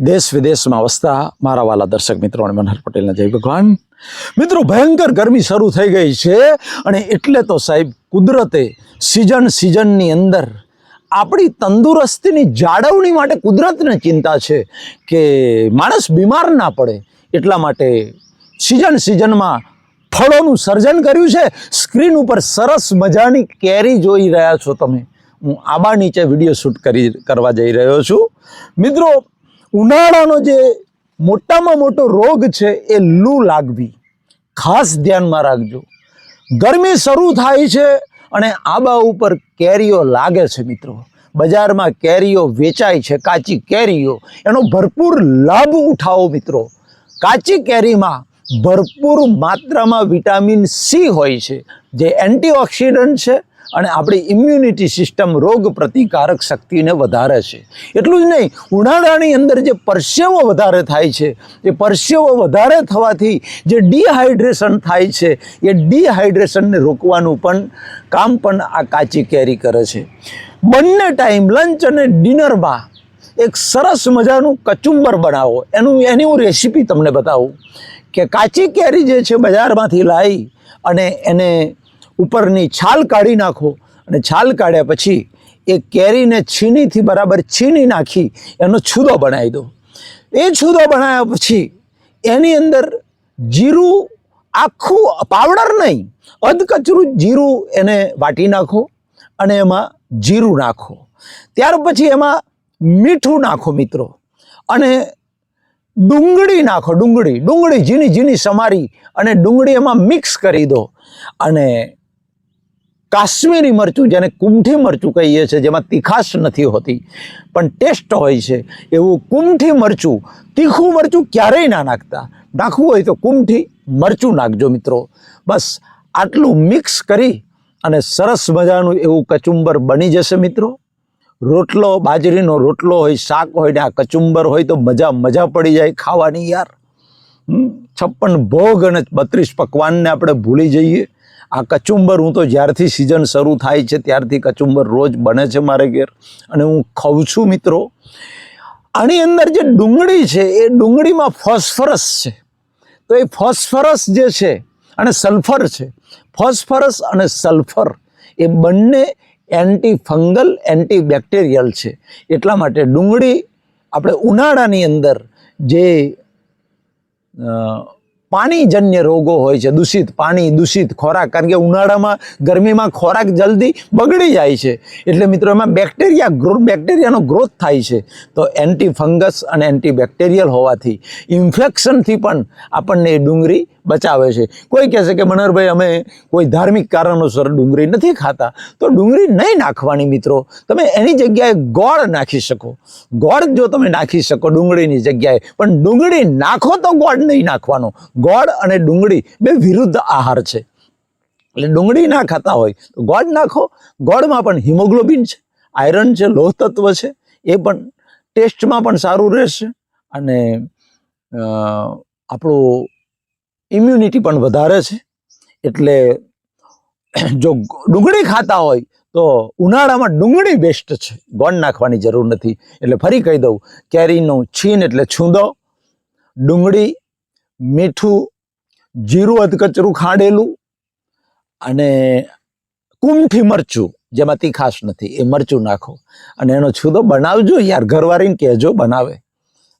દેશ વિદેશમાં વસતા મારા વાલા દર્શક મિત્રો અને મનહર પટેલના જય ભગવાન. મિત્રો, ભયંકર ગરમી શરૂ થઈ ગઈ છે અને એટલે તો સાહેબ કુદરતે સિઝન સિઝનની અંદર આપણી તંદુરસ્તીની જાળવણી માટે કુદરતને ચિંતા છે કે માણસ બીમાર ના પડે એટલા માટે સિઝન સિઝનમાં ફળોનું સર્જન કર્યું છે. સ્ક્રીન ઉપર સરસ મજાની કેરી જોઈ રહ્યા છો તમે. હું આબા નીચે વીડિયો શૂટ કરી, કરવા જઈ રહ્યો છું. મિત્રો ઉનાળાનો જે મોટામાં મોટો રોગ છે એ લૂ લાગવી. ખાસ ધ્યાનમાં રાખજો. ગરમી શરૂ થાય છે અને આબા ઉપર કેરીઓ લાગે છે મિત્રો. બજારમાં કેરીઓ વેચાય છે, કાચી કેરીઓ. એનો ભરપૂર લાભ ઉઠાવો મિત્રો. કાચી કેરીમાં ભરપૂર માત્રામાં વિટામિન સી હોય છે, જે એન્ટીઓક્સિડન્ટ છે અને આપણી ઇમ્યુનિટી સિસ્ટમ રોગ પ્રતિકારક શક્તિને વધારે છે. એટલું જ નહીં, ઉનાળાની અંદર જે પરસેવો વધારે થાય છે, એ પરસેવો વધારે થવાથી જે ડિહાઇડ્રેશન થાય છે, એ ડિહાઇડ્રેશનને રોકવાનું પણ, કામ પણ આ કાચી કેરી કરે છે. બંને ટાઈમ લંચ અને ડિનરમાં એક સરસ મજાનું કચુંબર બનાવો. એનું, એની હું રેસીપી તમને બતાવું કે કાચી કેરી જે છે બજારમાંથી લાવી અને એને ઉપરની છાલ કાઢી નાખો અને છાલ કાઢ્યા પછી એ કેરીને છીણીથી બરાબર છીણી નાખી, એનો છૂદો બનાવી દો. એ છૂદો બનાવ્યા પછી એની અંદર જીરું આખું પાવડર નહીં, અધકચરું જીરું એને વાટી નાખો અને એમાં જીરું નાખો. ત્યાર પછી એમાં મીઠું નાખો મિત્રો અને ડુંગળી નાખો, ડુંગળી ડુંગળી ઝીણી ઝીણી સમારી અને ડુંગળી એમાં મિક્સ કરી દો અને કાશ્મીરી મરચું જેને કુમઠી મરચું કહીએ છીએ, જેમાં તીખાશ નથી હોતી. પણ ટેસ્ટ હોય છે, એવું કુમઠી મરચું, તીખું મરચું ક્યારેય ના નાખતા. નાખવું હોય તો કુમઠી મરચું નાખજો મિત્રો. બસ આટલું મિક્સ કરી અને સરસ મજાનું એવું કચુંબર બની જશે મિત્રો. રોટલો, બાજરીનો રોટલો હોય, શાક હોય ને આ કચુંબર હોય તો મજા મજા પડી જાય ખાવાની યાર. છપ્પન ભોગ અને બત્રીસ પકવાનને આપણે ભૂલી જઈએ. આ કચુંબર હું તો જ્યારથી સિઝન શરૂ થાય છે ત્યારથી કચુંબર રોજ બને છે મારે ઘેર. અને હું ખાઉં છું મિત્રો. આની અંદર જે ડુંગળી છે એ ડુંગળીમાં ફોસ્ફરસ છે. તો એ ફોસ્ફરસ જે છે અને સલ્ફર છે. ફોસ્ફરસ અને સલ્ફર એ બંને એન્ટી ફંગલ એન્ટી બેક્ટેરિયલ છે. એટલા માટે ડુંગળી આપણે ઉનાળાની અંદર જે પાણીજન્ય રોગો હોય છે. દૂષિત પાણી, દૂષિત ખોરાક, કારણ કે ઉનાળામાં ગરમીમાં ખોરાક જલ્દી બગડી જાય છે. એટલે મિત્રો, એમાં બેક્ટેરિયા ગ્રોથ બેક્ટેરિયાનો ગ્રોથ થાય છે. તો એન્ટી ફંગસ અને એન્ટી બેક્ટેરિયલ હોવાથી ઇન્ફેક્શનથી પણ આપણને એ ડુંગળી બચાવે છે. કોઈ કહેશે કે, મનહરભાઈ, અમે કોઈ ધાર્મિક કારણોસર ડુંગળી નથી ખાતા. તો ડુંગળી નહીં નાખવાની મિત્રો. તમે એની જગ્યાએ ગોળ નાખી શકો. ગોળ જો તમે નાખી શકો ડુંગળીની જગ્યાએ, પણ ડુંગળી નાખો તો ગોળ નહીં નાખવાનો. ગોળ અને ડુંગળી બે વિરુદ્ધ આહાર છે. એટલે ડુંગળી ના ખાતા હોય તો ગોળ નાખો. ગોળમાં પણ હિમોગ્લોબિન છે, આયરન છે, લોહ તત્વ છે, એ પણ ટેસ્ટમાં પણ સારું રહેશે. અને આપણું ઇમ્યુનિટી પણ વધારે છે. એટલે જો ડુંગળી ખાતા હોય તો ઉનાળામાં ડુંગળી બેસ્ટ છે. ગોળ નાખવાની જરૂર નથી. એટલે ફરી કહી દઉં, કેરીનું છીન એટલે છૂંદો, ડુંગળી, મીઠું, જીરું, અધકચરું, ખાંડેલું અને કુમઠી મરચું જેમાં તીખાશ નથી, એ મરચું નાખો. અને એનો છૂદો બનાવજો યાર, ઘરવાળીને કહેજો બનાવે.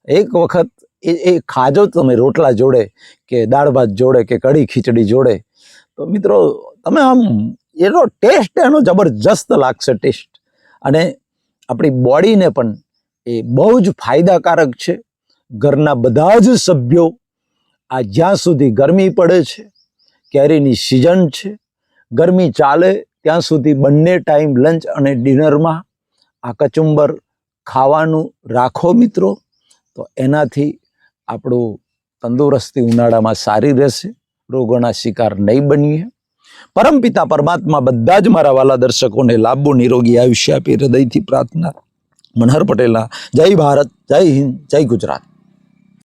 એક વખત એ એ ખાજો તમે રોટલા જોડે કે દાળ ભાત જોડે કે કઢી ખીચડી જોડે. તો મિત્રો, તમે આમ એનો ટેસ્ટ એનો જબરજસ્ત લાગશે ટેસ્ટ. અને આપણી બોડીને પણ એ બહુ જ ફાયદાકારક છે. ઘરના બધા જ સભ્યો આ જ્યાં સુધી ગરમી પડે છે, કેરીની સિઝન છે, ગરમી ચાલે ત્યાં સુધી બંને ટાઈમ લંચ અને ડિનરમાં આ કચુંબર ખાવાનું રાખો મિત્રો. તો એનાથી આપણું તંદુરસ્તી ઉનાળામાં સારી રહેશે, રોગોના શિકાર નહીં બનીએ. પરમપિતા પરમાત્મા બધા જ મારા વાલા દર્શકોને લાંબુ નિરોગી આયુષ્ય આપી હૃદયથી પ્રાર્થના. મનહર પટેલના, જય ભારત, જય હિન્દ, જય ગુજરાત.